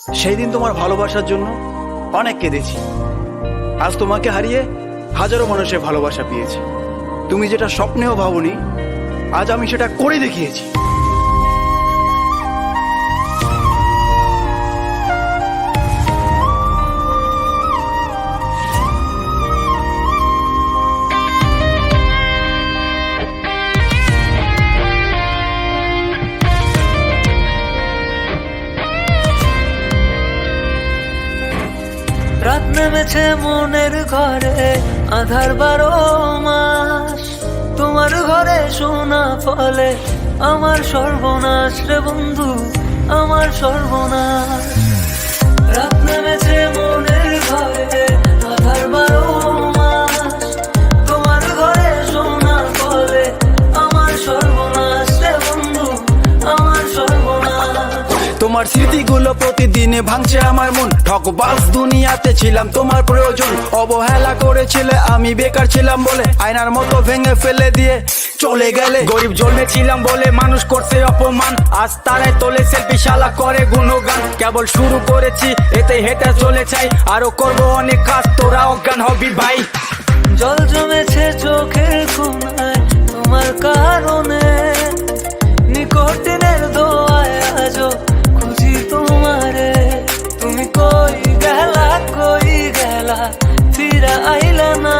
সেই দিন তোমার ভালোবাসার জন্য অনেক কেঁদেছি। আজ তোমাকে হারিয়ে হাজারো মানুষের ভালোবাসা পেয়েছি। তুমি যেটা স্বপ্নেও ভাবনি, আজ আমি সেটা করে দেখিয়েছি। রাত নেমেছে মনের ঘরে, আধার বারো মাস। তোমার ঘরে সোনা ফলে আমার সর্বনাশ রে বন্ধু, আমার সর্বনাশ। তোমার স্মৃতিগুলো প্রতিদিনে ভাঙছে আমার মন। ঠকবাস দুনিয়াতে ছিলাম তোমার প্রয়োজন। অবহেলা করেছিলে, আমি বেকার ছিলাম বলে। আয়নার মতো ভেঙে ফেলে দিয়ে চলে গেলে। গরিব জন্মে ছিলাম বলে মানুষ করছে অপমান। আজ তারাই তোলে, সেলফি শালা করে গুণগান। কেবল শুরু করেছি, এতে হেঁটে চলে চাই আরও করব অনেক কাজ, তোরা অজ্ঞান হবি ভাই। জল জমেছে চোখের তোমার কারণে ফিরা আইলা না।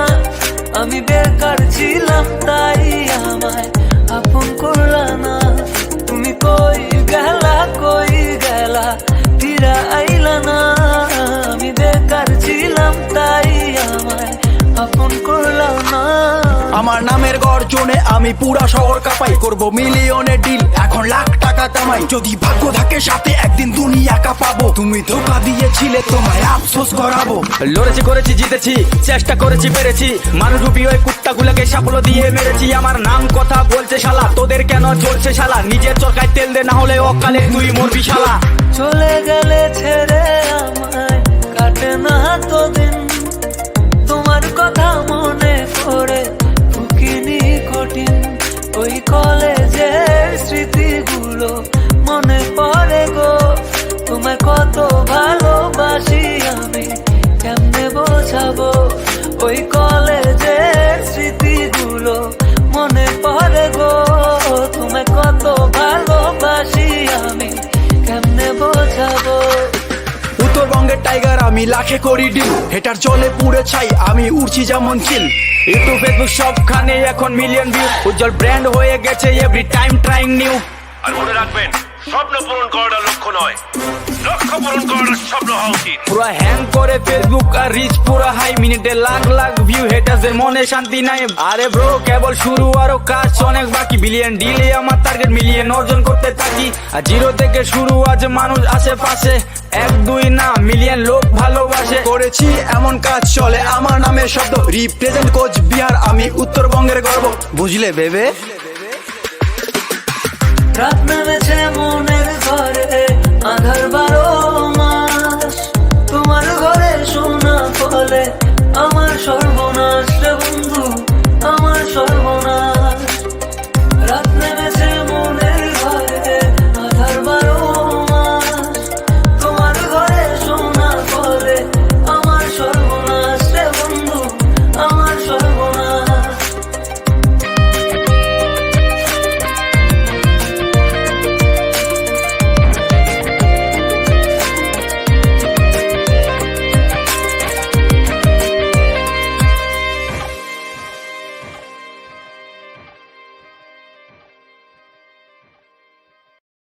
আমি বেকার ছিলাম, তাই আমায় আপন করলা না। তুমি কই গেলা কই গেলা, ফিরা আইলা না। আমি বেকার ছিলাম, তাই আমায় আপন করলা না। আমার নামের গর্জনে আমি পুরা শহর কাপাই করব মিলিয়নের ডিল এখন লাখ টাকা কামাই, যদি ভাগ্য থাকে সাথে একদিন দুনিয়া কাঁপাবো। তুমি ধোকা দিয়েছিলে, তোমায় আফসোস করাবো। লড়েছি, করেছি, জিতেছি, চেষ্টা করেছি, পেরেছি। মানুষ রূপী ওই কুত্তাগুলোকে সাফল্য দিয়ে মেরেছি। আমার নাম কথা বলছে শালা, তোদের কেন চলছে শালা? নিজের চরকায় তেল দে, না হলে অকালে তুই মরবি শালা। চলে গেলে ছেড়ে আমায় কাটে না তো দিন তোমার কথা মনে করে আমি লাখে করি ডিল, হেটার চলে পুড়ে ছাই, আমি উড়ছি যেমন চিল। ইউটিউব, ফেসবুক সবখানে এখন মিলিয়ন ভিউ উজ্জ্বল ব্র্যান্ড হয়ে গেছে এভরি টাইম ট্রাইং নিউ আর মনে রাখবেন স্বপ্ন পূরণ করাটা লক্ষ্য নয়। লক্ষ্য পূরণ করাটা স্বপ্ন হওয়া উচিত। পুরো হ্যাং করে ফেসবুক আর রিচ পুরো হাই মিনিটে লাখ লাখ ভিউ মনে শান্তি নাই। আরে ব্রো কেবল শুরু আরও কাজ, অনেক বাকি। বিলিয়ন ডিলে আমার টার্গেট মিলিয়ন অর্জন করতে থাকি। আর জিরো থেকে শুরু আজ মানুষ আশেপাশে। এক, দুই না মিলিয়ন লোক ভালোবাসে। করেছি এমন কাজ, চলে আমার নামে শব্দ। রিপ্রেজেন্ট কোচ বিহার, আমি উত্তরবঙ্গের গর্ব। বুঝলে, বেবে? রাত নেমেছে মনের ঘরে